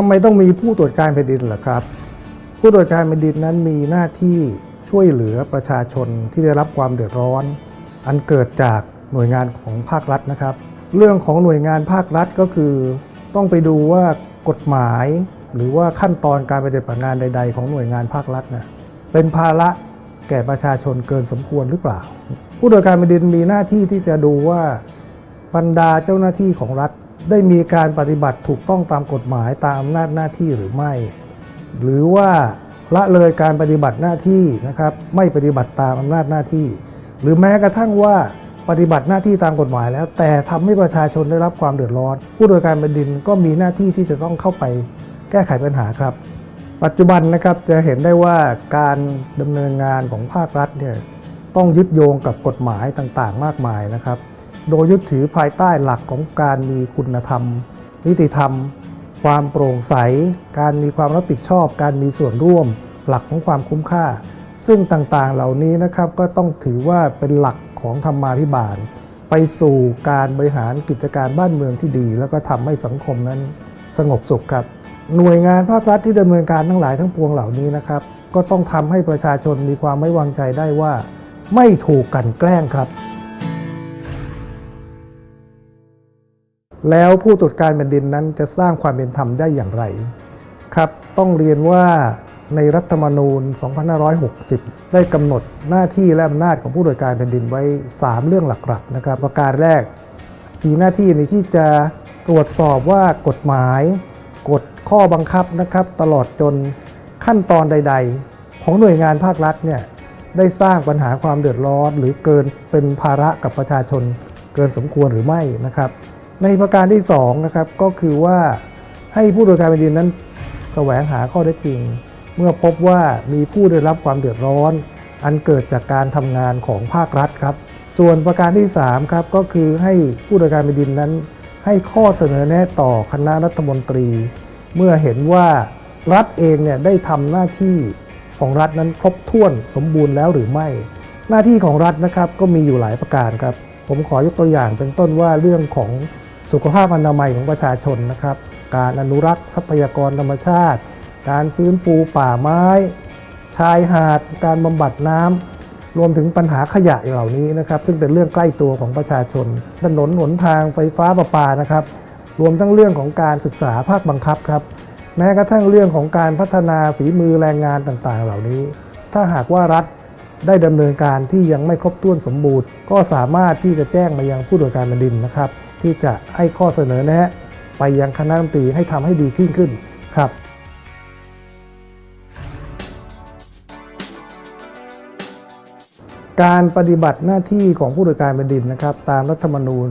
ทำไมต้องมีผู้ตรวจการแผ่นดินล่ะครับ ผู้ตรวจการแผ่นดินนั้นมีหน้าที่ช่วยเหลือประชาชนที่ได้รับความเดือดร้อน อันเกิดจากหน่วยงานของภาครัฐนะครับ เรื่องของหน่วยงานภาครัฐก็คือต้องไปดูว่ากฎหมาย หรือว่าขั้นตอนการปฏิบัติงานใด ๆ ของหน่วยงานภาครัฐนะเป็นภาระแก่ประชาชนเกินสมควรหรือเปล่า ผู้ตรวจการแผ่นดินมีหน้าที่ที่จะดูว่าบรรดาเจ้าหน้าที่ของรัฐ ได้มีการปฏิบัติถูกต้องตามกฎหมายตามอำนาจหน้าที่หรือไม่ หรือว่าละเลยการปฏิบัติหน้าที่นะครับ ไม่ปฏิบัติตามอำนาจหน้าที่ หรือแม้กระทั่งว่าปฏิบัติหน้าที่ตามกฎหมายแล้ว แต่ทำให้ประชาชนได้รับความเดือดร้อน ผู้โดยการแผ่นดินก็มีหน้าที่ที่จะต้องเข้าไปแก้ไขปัญหาครับ ปัจจุบันนะครับจะเห็นได้ว่าการดำเนินงานของภาครัฐเนี่ยต้องยึดโยงกับกฎหมายต่างๆ มากมายนะครับ โดยยึดถือภายใต้หลักของการมีคุณธรรม นิติธรรม ความโปร่งใส การมีความรับผิดชอบ การมีส่วนร่วม หลักของความคุ้มค่า ซึ่งต่างๆเหล่านี้นะครับก็ต้องถือว่าเป็นหลักของธรรมาภิบาล ไปสู่การบริหารกิจการบ้านเมืองที่ดี แล้วก็ทำให้สังคมนั้นสงบสุขครับ หน่วยงานภาครัฐที่ดำเนินการทั้งหลายทั้งปวงเหล่านี้นะครับ ก็ต้องทำให้ประชาชนมีความไม่วางใจได้ว่า ไม่ถูกกันแกล้งครับ แล้วผู้ตรวจการแผ่นดินนั้นจะสร้างความเป็นธรรมได้อย่างไรครับต้องเรียนว่าในรัฐธรรมนูญ 2560 ได้กำหนดหน้าที่และอำนาจของผู้ตรวจการแผ่นดินไว้ 3 เรื่องหลักๆนะครับประการแรกมีหน้าที่ในที่จะตรวจสอบว่ากฎหมายกฎข้อบังคับนะครับ ตลอดจนขั้นตอนใด ๆ ของหน่วยงานภาครัฐเนี่ยได้สร้างปัญหาความเดือดร้อน หรือเกินเป็นภาระกับประชาชนเกินสมควรหรือไม่นะครับ ในประการที่2นะครับก็คือว่าให้ผู้ตรวจการแผ่นดินนั้นแสวงหาข้อเท็จจริง เมื่อพบว่ามีผู้ได้รับความเดือดร้อน อันเกิดจากการทำงานของภาครัฐครับ ส่วนประการที่3ครับก็คือให้ผู้ตรวจการแผ่นดินนั้น ให้ข้อเสนอแนะต่อคณะรัฐมนตรี เมื่อเห็นว่ารัฐเองเนี่ยได้ทำหน้าที่ของรัฐนั้นครบถ้วนสมบูรณ์แล้วหรือไม่ หน้าที่ของรัฐนะครับก็มีอยู่หลายประการครับ ผมขอยกตัวอย่างเป็นต้นว่าเรื่องของ สุขภาพอนามัยของประชาชนนะครับ การอนุรักษ์ทรัพยากรธรรมชาติ การฟื้นฟูป่าไม้ ชายหาด การบำบัดน้ำรวมถึงปัญหาขยะเหล่านี้นะครับ ซึ่งเป็นเรื่องใกล้ตัวของประชาชน ถนนหนทางไฟฟ้าประปานะครับ รวมทั้งเรื่องของการศึกษาภาคบังคับครับ แม้กระทั่งเรื่องของการพัฒนาฝีมือแรงงานต่างๆ เหล่านี้ ถ้าหากว่ารัฐได้ดำเนินการที่ยังไม่ครบถ้วนสมบูรณ์ ก็สามารถที่จะแจ้งมายังผู้ตรวจการแผ่นดินนะครับ ที่จะให้ข้อเสนอแนะ ไปยังคณะรัฐมนตรีให้ทำให้ดีขึ้นขึ้นครับการปฏิบัติหน้าที่ของผู้ตรวจการแผ่นดินนะครับ ตามรัฐธรรมนูญ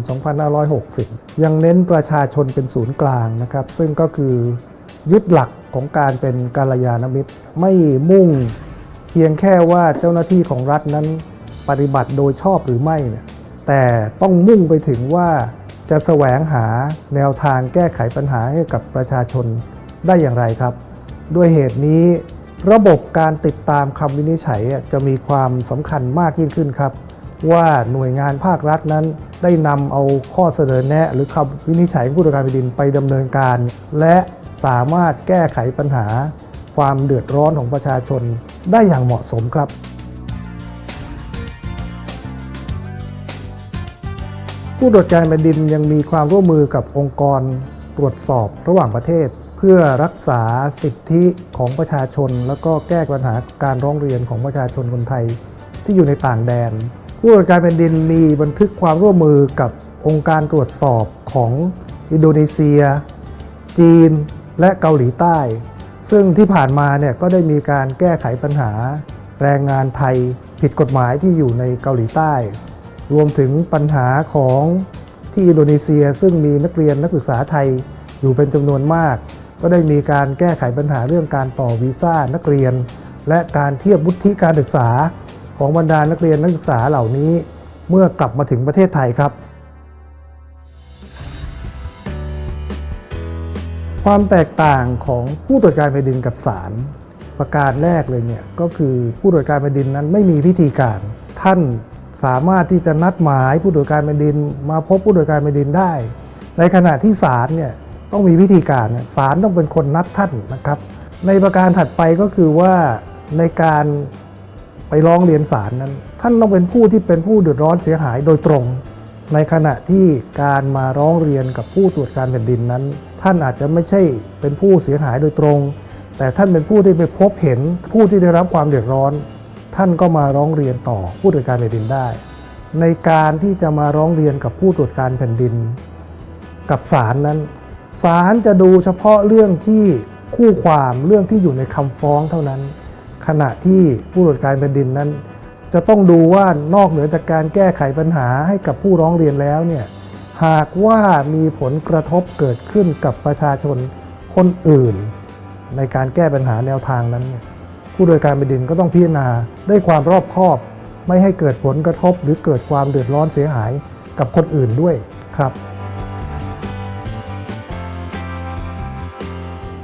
2560 ยังเน้นประชาชนเป็นศูนย์กลางนะครับ ซึ่งก็คือยึดหลักของการเป็นกาลยานมิตร ไม่มุ่งเพียงแค่ว่าเจ้าหน้าที่ของรัฐนั้นปฏิบัติโดยชอบหรือไม่เนี่ยแต่ต้องมุ่งไปถึงว่า จะแสวงหาแนวทางแก้ไขปัญหาให้กับประชาชนได้อย่างไรครับ ด้วยเหตุนี้ ระบบการติดตามคำวินิจฉัยจะมีความสำคัญมากยิ่งขึ้นครับ ว่าหน่วยงานภาครัฐนั้น ได้นำเอาข้อเสนอแนะ หรือคำวินิจฉัยของผู้ตรวจการแผ่นดินไปดำเนินการ และสามารถแก้ไขปัญหา ความเดือดร้อนของประชาชนได้อย่างเหมาะสมครับ ผู้ตรวจการแผ่นดินยังมีความร่วมมือกับองค์กรตรวจสอบระหว่างประเทศ เพื่อรักษาสิทธิของประชาชน แล้วก็แก้ปัญหาการร้องเรียนของประชาชนคนไทย ที่อยู่ในต่างแดน ผู้ตรวจการแผ่นดินมีบันทึกความร่วมมือกับองค์การตรวจสอบของอินโดนีเซีย จีน และเกาหลีใต้ ซึ่งที่ผ่านมาเนี่ยก็ได้มีการแก้ไขปัญหาแรงงานไทยผิดกฎหมายที่อยู่ในเกาหลีใต้ รวมถึงปัญหาของที่อินโดนีเซีย ซึ่งมีนักเรียนนักศึกษาไทยอยู่เป็นจำนวนมาก ก็ได้มีการแก้ไขปัญหาเรื่องการต่อวีซ่านักเรียน และการเทียบวุฒิการศึกษาของบรรดานักเรียนนักศึกษาเหล่านี้ เมื่อกลับมาถึงประเทศไทยครับ ความแตกต่างของผู้ตรวจการแผ่นดินกับศาลประการแรกเลยเนี่ยก็คือผู้ตรวจการแผ่นดินนั้นไม่มีพิธีการท่าน สามารถที่จะนัดหมายผู้ตรวจการแผ่นดิน มาพบผู้ตรวจการแผ่นดินได้ ในขณะที่ศาลเนี่ยต้องมีวิธีการศาลต้องเป็นคนนัดท่านนะครับ ในประการถัดไปก็คือว่าในการไปร้องเรียนศาลนั้น ท่านต้องเป็นผู้ที่เป็นผู้เดือดร้อนเสียหายโดยตรง ในขณะที่การมาร้องเรียนกับผู้ตรวจการแผ่นดินนั้น ท่านอาจจะไม่ใช่เป็นผู้เสียหายโดยตรง แต่ท่านเป็นผู้ที่ไปพบเห็นผู้ที่ได้รับความเดือดร้อน ท่านก็มาร้องเรียนต่อผู้ตรวจการแผ่นดินได้ ในการที่จะมาร้องเรียนกับผู้ตรวจการแผ่นดิน กับศาลนั้นศาลจะดูเฉพาะเรื่องที่คู่ความเรื่องที่อยู่ในคำฟ้องเท่านั้น ขณะที่ผู้ตรวจการแผ่นดินนั้น จะต้องดูว่านอกเหนือจากการแก้ไขปัญหาให้กับผู้ร้องเรียนแล้วเนี่ยหากว่ามีผลกระทบเกิดขึ้นกับประชาชนคนอื่น ในการแก้ปัญหาแนวทางนั้นเนี่ย ผู้ตรวจการแผ่นดินก็ต้องพิจารณาด้วยความรอบคอบ ไม่ให้เกิดผลกระทบหรือเกิดความเดือดร้อนเสียหายกับคนอื่นด้วยครับ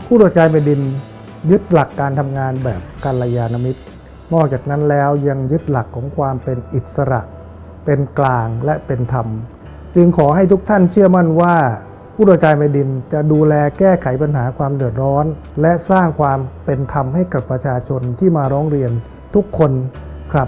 ผู้ตรวจการแผ่นดินยึดหลักการทำงานแบบกัลยาณมิตร นอกจากนั้นแล้วยังยึดหลักของความเป็นอิสระ เป็นกลางและเป็นธรรม จึงขอให้ทุกท่านเชื่อมั่นว่า ผู้ตรวจการแผ่นดินจะดูแลแก้ไขปัญหาความเดือดร้อน และสร้างความเป็นธรรมให้กับประชาชนที่มาร้องเรียนทุกคนครับ